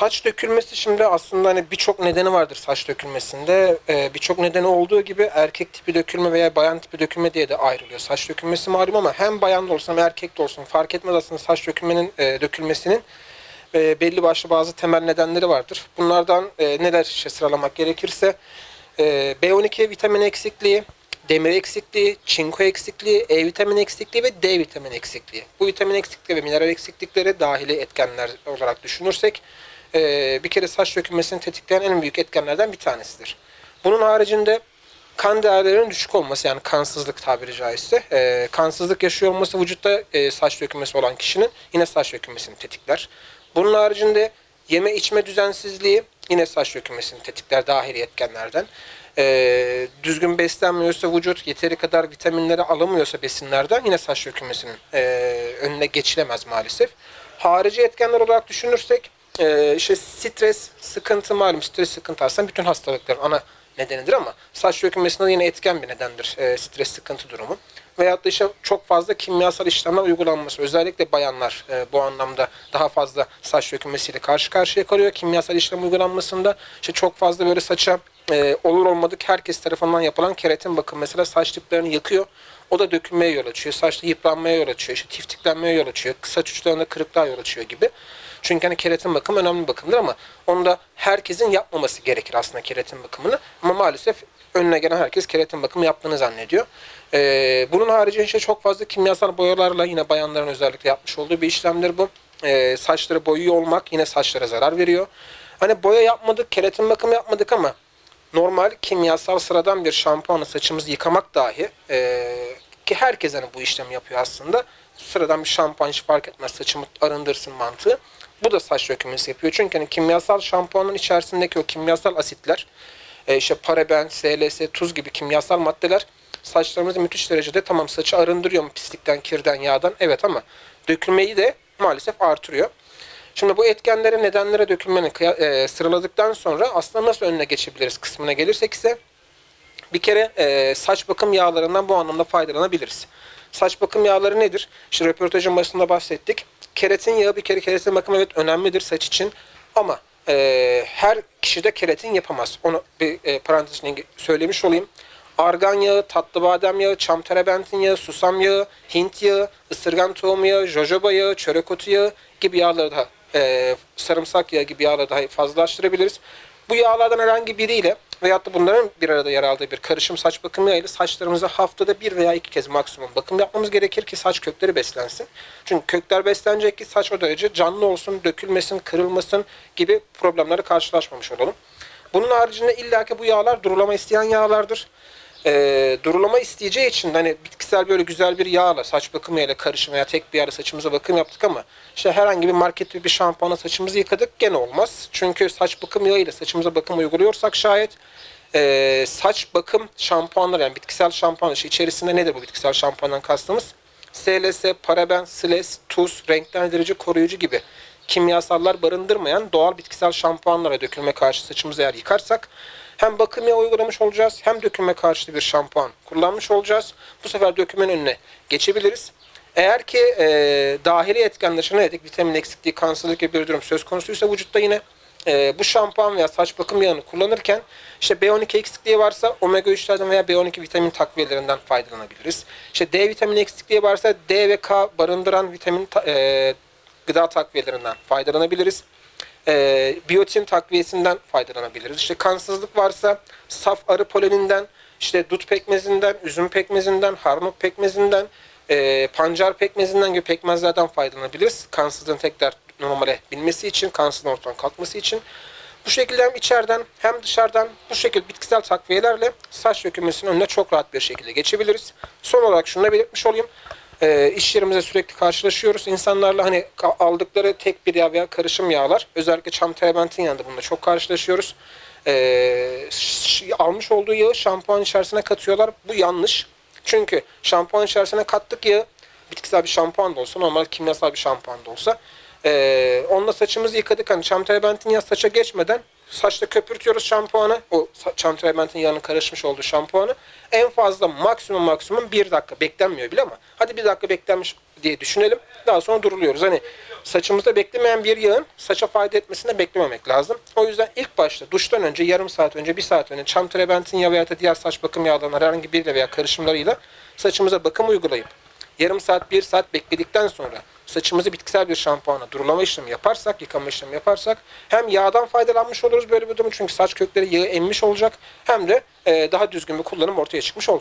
saç dökülmesi şimdi aslında hani birçok nedeni vardır saç dökülmesinde. Ee, birçok nedeni olduğu gibi erkek tipi dökülme veya bayan tipi dökülme diye de ayrılıyor. Saç dökülmesi malum ama hem bayan da olsun hem erkek de olsun fark etmez aslında saç dökülmenin e, dökülmesinin e, belli başlı bazı temel nedenleri vardır. Bunlardan e, neler işte sıralamak gerekirse e, B12 vitamin eksikliği, demir eksikliği, çinko eksikliği, E vitamini eksikliği ve D vitamini eksikliği. Bu vitamin eksikliği ve mineral eksiklikleri dahili etkenler olarak düşünürsek e, bir kere saç dökülmesini tetikleyen en büyük etkenlerden bir tanesidir. Bunun haricinde kan değerlerinin düşük olması yani kansızlık tabiri caizse e, kansızlık yaşıyor olması vücutta e, saç dökülmesi olan kişinin yine saç dökülmesini tetikler. Bunun haricinde yeme içme düzensizliği yine saç dökülmesini tetikler dahili etkenlerden. E, düzgün beslenmiyorsa vücut yeteri kadar vitaminleri alamıyorsa besinlerden yine saç dökülmesinin e, önüne geçilemez maalesef. Harici etkenler olarak düşünürsek e, işte stres, sıkıntı malum stres sıkıntı aslında bütün hastalıkların ana nedenidir ama saç dökülmesinde de yine etken bir nedendir e, stres sıkıntı durumu. Veyahut da işte çok fazla kimyasal işlemler uygulanması. Özellikle bayanlar e, bu anlamda daha fazla saç dökülmesiyle karşı karşıya kalıyor. Kimyasal işlem uygulanmasında işte çok fazla böyle saça e, olur olmadık herkes tarafından yapılan keratin bakım mesela saç diplerini yakıyor. O da dökülmeye yol açıyor. Saçta yıpranmaya yol açıyor. İşte tiftiklenmeye yol açıyor. Saç uçlarında kırıklığa yol açıyor gibi. Çünkü hani keratin bakım önemli bakımdır ama onu da herkesin yapmaması gerekir aslında keratin bakımını. Ama maalesef önüne gelen herkes keratin bakımı yaptığını zannediyor. Ee, bunun haricinde işte çok fazla kimyasal boyalarla yine bayanların özellikle yapmış olduğu bir işlemdir bu. Ee, saçları boyuyor olmak yine saçlara zarar veriyor. Hani boya yapmadık, keratin bakımı yapmadık ama normal kimyasal sıradan bir şampuanla saçımızı yıkamak dahi eee, ki herkes hani bu işlemi yapıyor aslında. Sıradan bir şampuan hiç fark etmez saçımı arındırsın mantığı. Bu da saç dökülmesi yapıyor. Çünkü hani kimyasal şampuanın içerisindeki o kimyasal asitler e, işte paraben, SLS, tuz gibi kimyasal maddeler saçlarımızı müthiş derecede tamam saçı arındırıyor mu pislikten, kirden, yağdan? Evet ama dökülmeyi de maalesef artırıyor. Şimdi bu etkenlere, nedenlere dökülmenin e, sıraladıktan sonra aslında nasıl önüne geçebiliriz kısmına gelirsek ise bir kere e, saç bakım yağlarından bu anlamda faydalanabiliriz. Saç bakım yağları nedir? İşte röportajın başında bahsettik. Keratin yağı bir kere keratin bakımı evet önemlidir saç için ama e, her kişi de keratin yapamaz. Onu bir e, parantez içinde söylemiş olayım. Argan yağı, tatlı badem yağı, çam terebentin yağı, susam yağı, Hint yağı, ısırgan tohumu yağı, jojoba yağı, çörek otu yağı gibi yağları da e, sarımsak yağı gibi yağları daha fazlalaştırabiliriz. Bu yağlardan herhangi biriyle veyahut da bunların bir arada yer aldığı bir karışım saç bakım yağıyla saçlarımıza haftada bir veya iki kez maksimum bakım yapmamız gerekir ki saç kökleri beslensin. Çünkü kökler beslenecek ki saç o derece canlı olsun, dökülmesin, kırılmasın gibi problemleri karşılaşmamış olalım. Bunun haricinde illaki bu yağlar durulama isteyen yağlardır. Ee, durulama isteyeceği için hani bitkisel böyle güzel bir yağla saç bakım yağıyla karışım veya tek bir yerde saçımıza bakım yaptık ama işte herhangi bir market bir şampuanla saçımızı yıkadık gene olmaz. Çünkü saç bakım yağıyla saçımıza bakım uyguluyorsak şayet ee, saç bakım şampuanları yani bitkisel şampuan işte içerisinde nedir bu bitkisel şampuandan kastımız? SLS, paraben, SLS, tuz, renklendirici, koruyucu gibi kimyasallar barındırmayan doğal bitkisel şampuanlara dökülme karşı saçımızı eğer yıkarsak hem bakım yağı uygulamış olacağız hem dökülme karşıtı bir şampuan kullanmış olacağız. Bu sefer dökülmenin önüne geçebiliriz. Eğer ki e, dahili etkenler dışında dedik vitamin eksikliği, kansızlık gibi bir durum söz konusuysa vücutta yine e, bu şampuan veya saç bakım yağını kullanırken işte B12 eksikliği varsa omega 3'lerden veya B12 vitamin takviyelerinden faydalanabiliriz. İşte D vitamini eksikliği varsa D ve K barındıran vitamin ta- e, gıda takviyelerinden faydalanabiliriz. E, biyotin takviyesinden faydalanabiliriz. İşte kansızlık varsa saf arı poleninden, işte dut pekmezinden, üzüm pekmezinden, harnut pekmezinden, e, pancar pekmezinden gibi pekmezlerden faydalanabiliriz. Kansızlığın tekrar normale binmesi için, kansızlığın ortadan kalkması için. Bu şekilde hem içeriden hem dışarıdan bu şekilde bitkisel takviyelerle saç dökülmesinin önüne çok rahat bir şekilde geçebiliriz. Son olarak şunu da belirtmiş olayım. Ee, iş yerimizde sürekli karşılaşıyoruz. İnsanlarla hani aldıkları tek bir yağ veya karışım yağlar. Özellikle çam terebentin yanında bununla çok karşılaşıyoruz. Ş- almış olduğu yağı şampuan içerisine katıyorlar. Bu yanlış. Çünkü şampuan içerisine kattık yağı bitkisel bir şampuan da olsa, normal kimyasal bir şampuan da olsa Ee, onunla saçımızı yıkadık. Hani çam terebentin yağı saça geçmeden saçta köpürtüyoruz şampuanı. O çam terebentin yağının karışmış olduğu şampuanı. En fazla maksimum maksimum bir dakika beklenmiyor bile ama hadi bir dakika beklenmiş diye düşünelim. Daha sonra duruluyoruz. Hani saçımızda beklemeyen bir yağın saça fayda etmesini beklememek lazım. O yüzden ilk başta duştan önce yarım saat önce bir saat önce çam terebentin yağı veya da diğer saç bakım yağlarının herhangi biriyle veya karışımlarıyla saçımıza bakım uygulayıp yarım saat bir saat bekledikten sonra saçımızı bitkisel bir şampuanla durulama işlemi yaparsak, yıkama işlemi yaparsak hem yağdan faydalanmış oluruz böyle bir durum çünkü saç kökleri yağı emmiş olacak hem de e, daha düzgün bir kullanım ortaya çıkmış olacak.